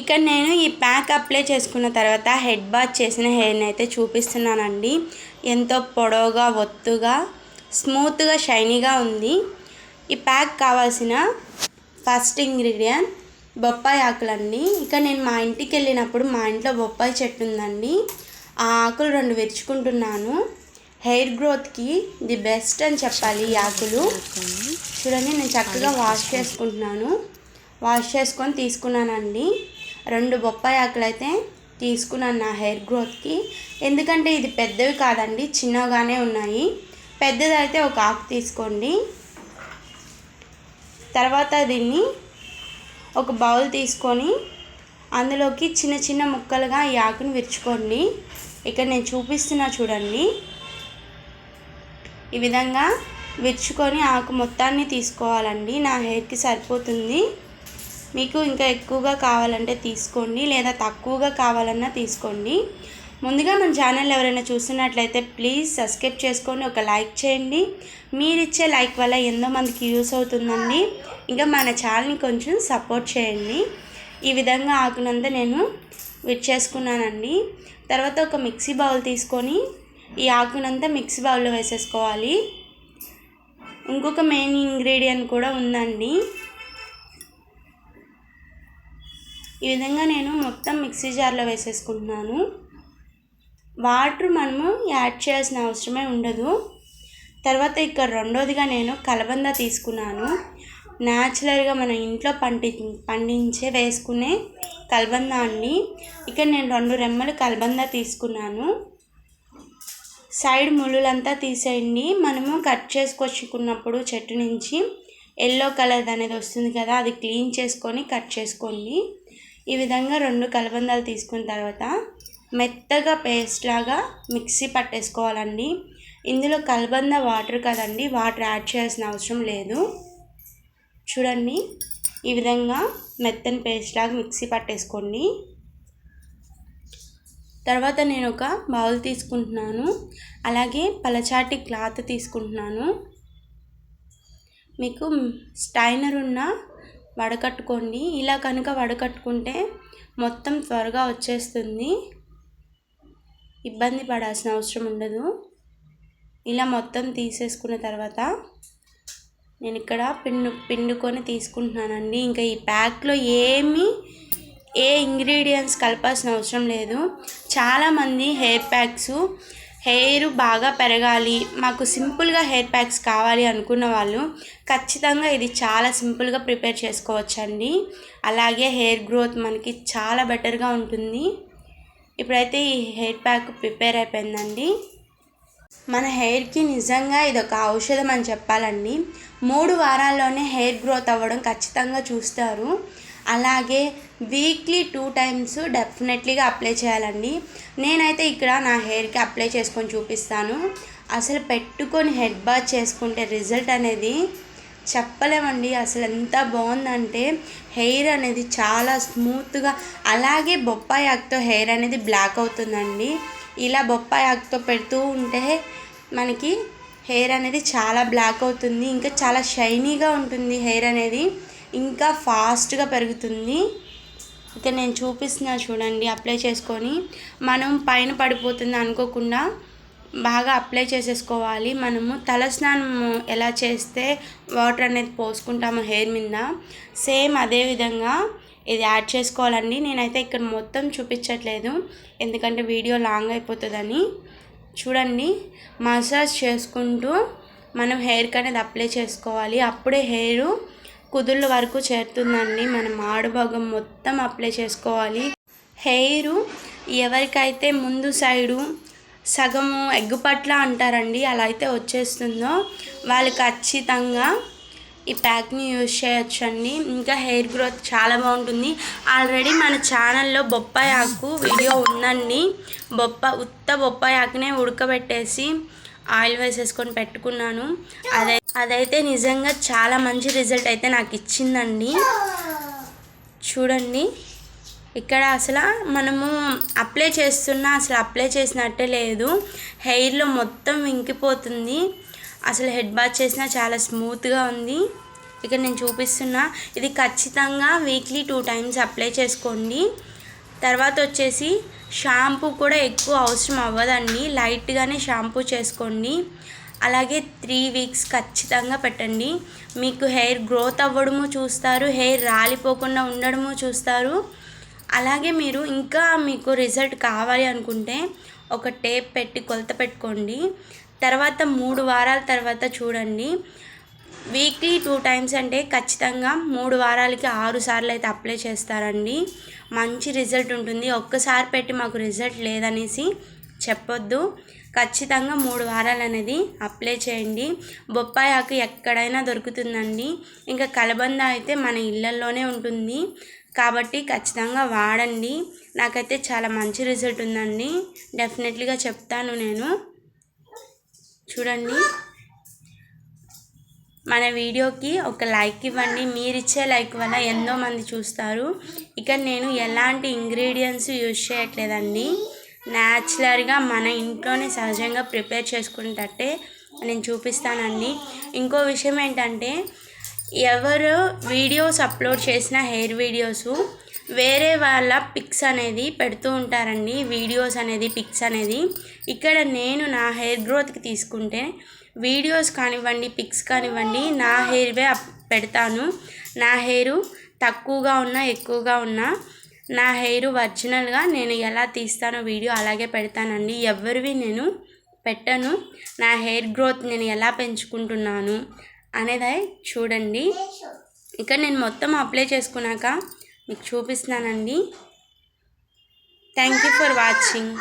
ఇక్కడ నేను ఈ ప్యాక్ అప్లై చేసుకున్న తర్వాత హెడ్ బాత్ చేసిన హెయిర్ని అయితే చూపిస్తున్నానండి. ఎంతో పొడవుగా ఒత్తుగా స్మూత్గా షైనీగా ఉంది. ఈ ప్యాక్ కావాల్సిన ఫస్ట్ ఇంగ్రీడియంట్ బొప్పాయి ఆకులండి. ఇక నేను మా ఇంటికి వెళ్ళినప్పుడు మా ఇంట్లో బొప్పాయి చెట్టు ఉందండి. ఆ ఆకులు రెండు విరుచుకుంటున్నాను. హెయిర్ గ్రోత్కి ది బెస్ట్ అని చెప్పాలి ఈ ఆకులు. చూడండి నేను చక్కగా వాష్ చేసుకుంటున్నాను. వాష్ చేసుకొని తీసుకున్నానండి. రెండు బొప్పాయి ఆకులు అయితే తీసుకున్నాను నా హెయిర్ గ్రోత్కి. ఎందుకంటే ఇది పెద్దవి కాదండి చిన్నగానే ఉన్నాయి. పెద్దది అయితే ఒక ఆకు తీసుకోండి. తర్వాత దీన్ని ఒక బౌల్ తీసుకొని అందులోకి చిన్న చిన్న ముక్కలుగా ఈ ఆకును విరుచుకోండి. ఇక్కడ నేను చూపిస్తున్నా చూడండి. ఈ విధంగా విరుచుకొని ఆకు మొత్తాన్ని తీసుకోవాలండి. నా హెయిర్కి సరిపోతుంది. మీకు ఇంకా ఎక్కువగా కావాలంటే తీసుకోండి లేదా తక్కువగా కావాలన్నా తీసుకోండి. ముందుగా మన ఛానల్ ఎవరైనా చూస్తున్నట్లయితే ప్లీజ్ సబ్స్క్రైబ్ చేసుకోండి ఒక లైక్ చేయండి. మీరు ఇచ్చే లైక్ వల్ల ఎంతో మందికి యూస్ అవుతుందండి. ఇంకా మన ఛానల్ని కొంచెం సపోర్ట్ చేయండి. ఈ విధంగా ఆకునంత నేను విచ్చేసుకున్నానండి తర్వాత ఒక మిక్సీ బౌల్ తీసుకొని ఈ ఆకునంతా మిక్సీ బౌల్లో వేసేసుకోవాలి. ఇంకొక మెయిన్ ఇంగ్రీడియంట్ కూడా ఉందండి. ఈ విధంగా నేను మొత్తం మిక్సీ జార్లో వేసేసుకుంటున్నాను. వాటర్ మనము యాడ్ చేయాల్సిన అవసరమే ఉండదు. తర్వాత ఇక్కడ రెండోదిగా నేను కలబంద తీసుకున్నాను. న్యాచురల్గా మన ఇంట్లో పండి పండించే వేసుకునే కలబంద అండి ఇక్కడ నేను రెండు రెమ్మలు కలబంద తీసుకున్నాను. సైడ్ ముళ్ళులంతా తీసేయండి. మనము కట్ చేసుకొచ్చుకున్నప్పుడు చెట్టు నుంచి ఎల్లో కలర్ అనేది వస్తుంది కదా అది క్లీన్ చేసుకొని కట్ చేసుకోండి. ఈ విధంగా రెండు కలబందాలు తీసుకున్న తర్వాత మెత్తగా పేస్ట్ లాగా మిక్సీ పట్టేసుకోవాలండి. ఇందులో కలబంద వాటర్ కదండి వాటర్ యాడ్ చేయాల్సిన అవసరం లేదు. చూడండి ఈ విధంగా మెత్తని పేస్ట్ లాగా మిక్సీ పట్టేసుకోండి. తర్వాత నేను ఒక బౌల్ తీసుకుంటున్నాను. అలాగే పలచాటి క్లాత్ తీసుకుంటున్నాను. మీకు స్టైనర్ ఉన్న వడకట్టుకోండి. ఇలా కనుక వడకట్టుకుంటే మొత్తం త్వరగా వచ్చేస్తుంది. ఇబ్బంది పడాల్సిన అవసరం ఉండదు. ఇలా మొత్తం తీసేసుకున్న తర్వాత నేను ఇక్కడ పిండు పిండుకొని తీసుకుంటున్నానండి. ఇంకా ఈ ప్యాక్లో ఏమీ ఏ ఇంగ్రీడియంట్స్ కలపాల్సిన అవసరం లేదు. చాలామంది హెయిర్ ప్యాక్స్ హెయిర్ బాగా పెరగాలి మాకు సింపుల్గా హెయిర్ ప్యాక్స్ కావాలి అనుకున్న వాళ్ళు ఖచ్చితంగా ఇది చాలా సింపుల్గా ప్రిపేర్ చేసుకోవచ్చండి. అలాగే హెయిర్ గ్రోత్ మనకి చాలా బెటర్గా ఉంటుంది. ఇప్పుడైతే ఈ హెయిర్ ప్యాక్ ప్రిపేర్ అయిపోయిందండి. మన హెయిర్కి నిజంగా ఇది ఒక ఔషధం అని చెప్పాలండి. మూడు వారాల్లోనే హెయిర్ గ్రోత్ అవ్వడం ఖచ్చితంగా చూస్తారు. అలాగే వీక్లీ టూ టైమ్స్ డెఫినెట్లీగా అప్లై చేయాలండి. నేనైతే ఇక్కడ నా హెయిర్కి అప్లై చేసుకొని చూపిస్తాను. అసలు పెట్టుకొని హెడ్ బాత్ చేసుకుంటే రిజల్ట్ అనేది చెప్పలేమండి. అసలు ఎంత బాగుందంటే హెయిర్ అనేది చాలా స్మూత్గా అలాగే బొప్పాయి ఆకుతో హెయిర్ అనేది బ్లాక్ అవుతుందండి. ఇలా బొప్పాయి ఆకుతో పెడుతూ ఉంటే మనకి హెయిర్ అనేది చాలా బ్లాక్ అవుతుంది. ఇంకా చాలా షైనీగా ఉంటుంది హెయిర్ అనేది. ఇంకా ఫాస్ట్గా పెరుగుతుంది. ఇక నేను చూపిస్తున్నా చూడండి అప్లై చేసుకొని. మనం పైన పడిపోతుంది అనుకోకుండా బాగా అప్లై చేసేసుకోవాలి. మనము తలస్నానం ఎలా చేస్తే వాటర్ అనేది పోసుకుంటాము హెయిర్ మీద సేమ్ అదే విధంగా ఇది యాడ్ చేసుకోవాలండి. నేనైతే ఇక్కడ మొత్తం చూపించట్లేదు ఎందుకంటే వీడియో లాంగ్ అయిపోతుందని. చూడండి మసాజ్ చేసుకుంటూ మనం హెయిర్కి అనేది అప్లై చేసుకోవాలి. అప్పుడే హెయిర్ కుదుళ్ళ వరకు చేరుతుందండి. మనం ఆడుభాగం మొత్తం అప్లై చేసుకోవాలి. హెయిర్ ఎవరికైతే ముందు సైడు సగము ఎగ్గుపట్ల అంటారండి అలా అయితే వచ్చేస్తుందో వాళ్ళు ఖచ్చితంగా ఈ ప్యాక్ని యూజ్ చేయొచ్చండి. ఇంకా హెయిర్ గ్రోత్ చాలా బాగుంటుంది. ఆల్రెడీ మన ఛానల్లో బొప్పాయి ఆకు వీడియో ఉందండి. బొప్ప ఉత్త బొప్పాయి ఆకునే ఉడకబెట్టేసి ఆయిల్ వేసేసుకొని పెట్టుకున్నాను. అదే అదైతే నిజంగా చాలా మంచి రిజల్ట్ అయితే నాకు ఇచ్చిందండి. చూడండి. ఇక్కడ అసలు మనము అప్లై చేస్తున్నా అసలు అప్లై చేసినట్టే లేదు. హెయిర్లో మొత్తం ఇంకిపోతుంది అసలు హెడ్ బాత్ చేసినా చాలా స్మూత్గా ఉంది. ఇక్కడ నేను చూపిస్తున్నా. ఇది ఖచ్చితంగా వీక్లీ టూ టైమ్స్ అప్లై చేసుకోండి. తర్వాత వచ్చేసి షాంపూ కూడా ఎక్కువ అవసరం అవ్వదండి. లైట్గానే షాంపూ చేసుకోండి. అలాగే త్రీ వీక్స్ ఖచ్చితంగా పెట్టండి. మీకు హెయిర్ గ్రోత్ అవ్వడము చూస్తారు హెయిర్ రాలిపోకుండా ఉండడము చూస్తారు. అలాగే మీరు ఇంకా మీకు రిజల్ట్ కావాలి అనుకుంటే ఒక టేప్ పెట్టి కొలత పెట్టుకోండి. తర్వాత మూడు వారాల తర్వాత చూడండి. వీక్లీ టూ టైమ్స్ అంటే ఖచ్చితంగా మూడు వారాలకి ఆరు సార్లు అయితే అప్లై చేస్తారండి. మంచి రిజల్ట్ ఉంటుంది. ఒక్కసారి పెట్టి మాకు రిజల్ట్ లేదనేసి చెప్పొద్దు. ఖచ్చితంగా మూడు వారాలు అనేది అప్లై చేయండి. బొప్పాయి ఆకు ఎక్కడైనా దొరుకుతుందండి. ఇంకా కలబంద అయితే మన ఇళ్ళల్లోనే ఉంటుంది. కాబట్టి ఖచ్చితంగా వాడండి. నాకైతే చాలా మంచి రిజల్ట్ ఉందండి. డెఫినెట్లీగా చెప్తాను నేను. చూడండి. మన వీడియోకి ఒక లైక్ ఇవ్వండి. మీరు ఇచ్చే లైక్ వల్ల ఎంతో మంది చూస్తారు. ఇక్కడ నేను ఎలాంటి ఇంగ్రీడియంట్స్ యూజ్ చేయట్లేదండి. న్యాచురల్గా మన ఇంట్లోనే సహజంగా ప్రిపేర్ చేసుకునేటట్టే నేను చూపిస్తానండి. ఇంకో విషయం ఏంటంటే ఎవరు వీడియోస్ అప్లోడ్ చేసిన హెయిర్ వీడియోస్ వేరే వాళ్ళ పిక్స్ అనేది పెడుతూ ఉంటారండి. వీడియోస్ అనేది పిక్స్ అనేది. ఇక్కడ నేను నా హెయిర్ గ్రోత్కి తీసుకుంటే వీడియోస్ కానివ్వండి పిక్స్ కానివ్వండి నా హెయిర్వే పెడతాను. నా హెయిర్ తక్కువగా ఉన్నా ఎక్కువగా ఉన్నా నా హెయిర్ ఒరిజినల్గా నేను ఎలా తీస్తానో వీడియో అలాగే పెడతానండి. ఎవరివి నేను పెట్టను. నా హెయిర్ గ్రోత్ నేను ఎలా పెంచుకుంటున్నాను అనేది చూడండి. ఇక్కడ నేను మొత్తం అప్లై చేసుకున్నాక మీకు చూపిస్తున్నానండి. Thank you for watching.